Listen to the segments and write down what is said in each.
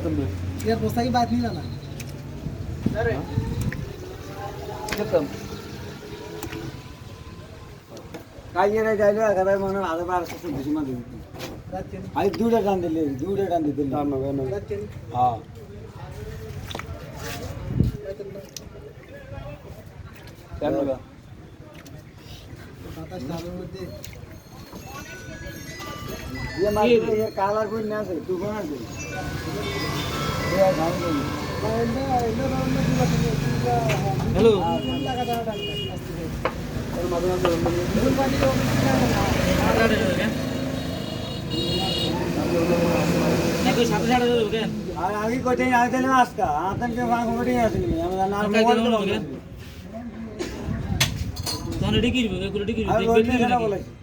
তুমি এর বস্তা কি বাদ নিলা না খেতাম কাজে নাই যাইলো একেবারে মনে হয় আধা বারোশো চব্বিশ মান দিবি রাখছেন আমি দুটা টান দিলি দুটা টান দিতে না না না ये मार्केट ये काला कोई ना से तू कौन है ये जान दे এন্ডা এন্ডা রাউন্ড দিলা তুমি তুইটা হ্যালো কোন টাকা দাও টাকা আস্তে এর মাঝে মাঝে ভুল পানি ও আর আমি কোথায় আই দিলাম আজকা আতন के भाग मोड़ी আসলি আমি না মোবাইল আর বলতে কেন বলে জুমার দিকে আগে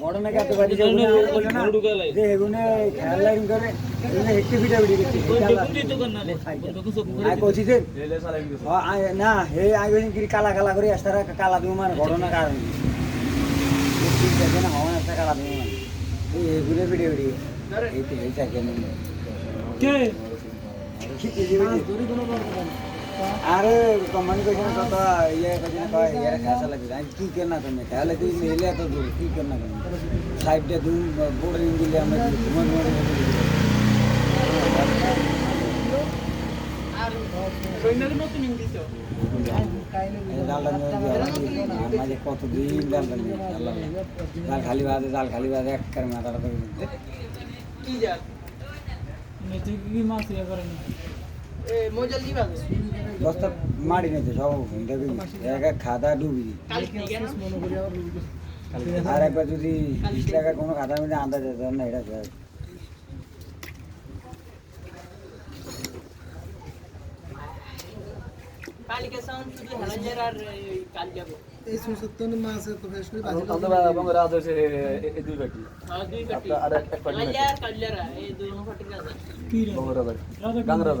মডনে কাতে পারি যে গুনে না যে এগুনে খেয়াল লাইন করে এগুনে হেক্টে ফিটা বিড়ি করছে কইছি যে আই- না হে আই কইছি কি কালা কালা করে আস্তারা কালা দিও মানে ঘটনা কারণ। ঠিক আছে না হওয়া একটা কালা দিও মানে এই এগুনে ভিডিও ভিডিও এই তো এই থাকে না। কি? কি দিবে আরে কোম্পানি কইছে না কত ইয়ে কইছে না কয় ইয়ার খাসা লাগে আমি কি করনা তুমি তাহলে তুই মেলে এত দূর কি করনা তুমি সাইডে দুম বোর্ডিং দিলে আমরা ঘুমান ঘুমান জালটা নিয়ে আমাদের কতদিন জালটা নিয়ে আল্লাহ জাল খালি বাজে জাল খালি বাজে এক কার মাথাটা করে বস্তা মারি নিয়েছে সব দেখবি এক এক খাদা ডুবি মনে করি আবার রুগী আর একবার যদি বিশ টাকা কোনো খাতার মধ্যে আন্দাজ যেত না এটা স্যার রাজ।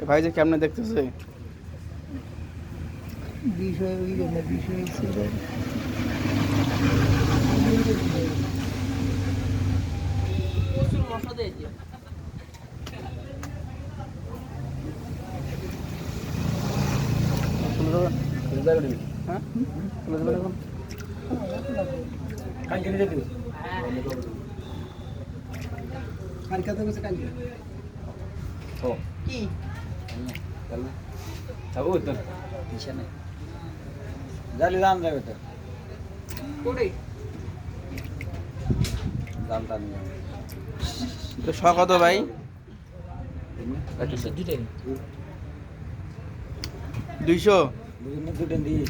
ভাই যে কেমনে দেখতেছে? বিষয় ওই জন্য বিষয় ছিল প্রচুর মশা দিয়েছে হ্যাঁ। তুলে দেবেন এখন? কালকে নিয়ে যেতে তো গেছে কালকে। ও। কি? চল যাব তো। দিশা নাই জালি দাম যাবে তো। কোড়ে দামটা নিয়ে এটা শ কত ভাই দুইশো? বিভিন্ন দুটো দিয়ে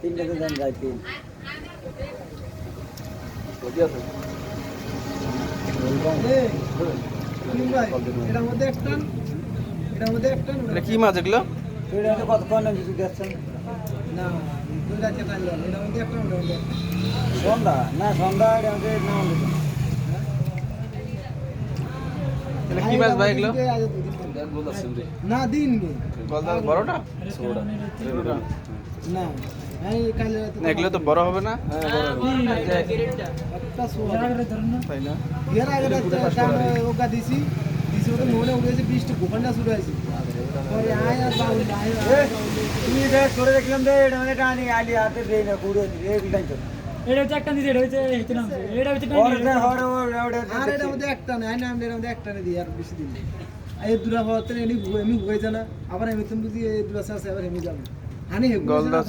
তিনটে তো দাম যায় তিন। তিন ভাই এটার মধ্যে একটা এটার মধ্যে একটা এটা কি মাছ এগুলো? সেটা তো কতক্ষণ কিছু দেখছেন না দুই রাতে কাটলো এটার মধ্যে একটা ওটার সন্ধ্যা না? সন্ধ্যা এটা আমাদের না এটা কি মাছ ভাই এগুলো না। দিন বড়টা না তো বড় হবে না তাই এর আগে দিছি। মনে উঠেছে বৃষ্টি গোপানটা শুরু হয়েছে পরে আয় আর বাউল আয় আর এ, বাউল। তুমি দেখ করে দেখলাম যে এটা মানে টানি আলি হাতে দেই না কুড়ে এই টাইম তো। এটা হচ্ছে একটা দিদি এটা হচ্ছে এটা নাম এটা হচ্ছে ওরে হরে ওরে ওরে আর এটার মধ্যে একটা না আমি এটার মধ্যে একটা নেই দিই আর বেশি দিন এই দূরা এমনি এমনি হয়ে আবার আমি তুমি বুঝি এই দূরা আছে আবার এমনি যাবে। হানি গলদা।